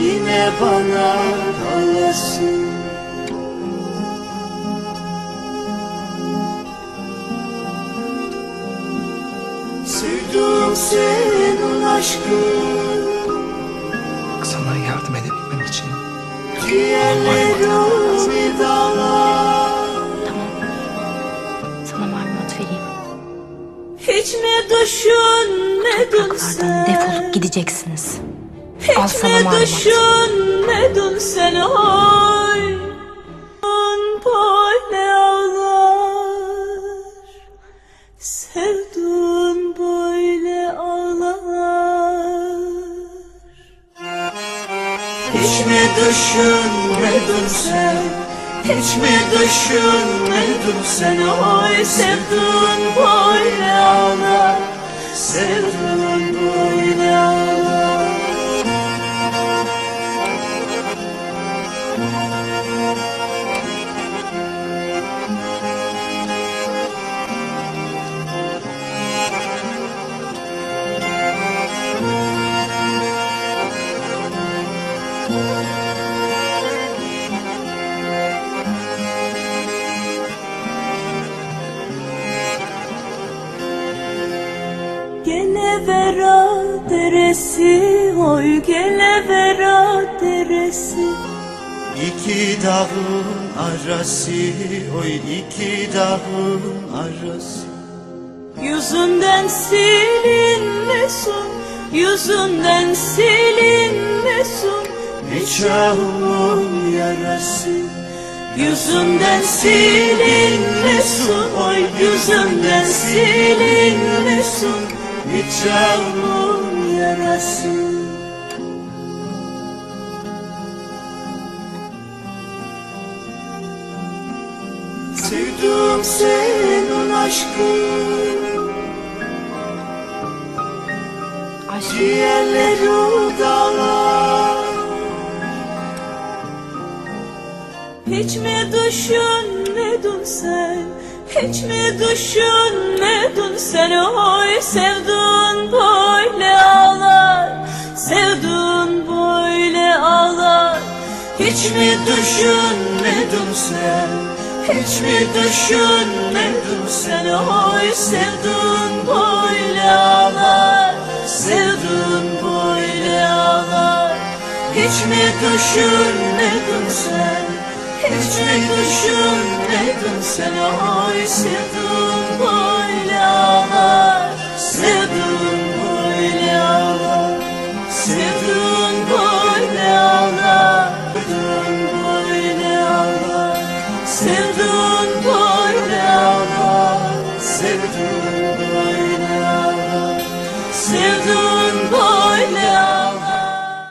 Yine bana kalasın Sevdim senin aşkın Sana yardım edebilmem için. Ciğerlerimi dağlar Sana malumat vereyim. Hiç mi düşünmedin Topraklardan sen defolup gideceksiniz. Al Hiç sana mi malumat. düşünmedin sen ay Böyle ağlar. Sevdun böyle ağlar. Hiç mi düşünmedin sen. Hiç mi düşünmedin sen Oy sevdun böyle Gele vera deresi Oy gele vera deresi İki dağın arası Oy iki dağın arası. Yüzünden silinmesin Yüzünden silinmesin. Nikahımın yarası? Yüzünden silinmesin Oy yüzünden silinmesin. Nikahımın yarası Sevdim senin aşkın Aşk. Ciğerlerim dağlar. Hiç mi düşünmedin sen? Hiç mi düşünmedin sen? Oy sevdun böyle ağlar. Sevdun böyle ağlar. Hiç mi düşünmedin sen hiç mi düşünmedim seni oy sevdin böyle ağlar Sevdin böyle ağlar Hiç mi düşünmedim sen? Hiç mi düşünmedim seni oy sevdin böyle ağlar Sevdin böyle ağlar Sevdin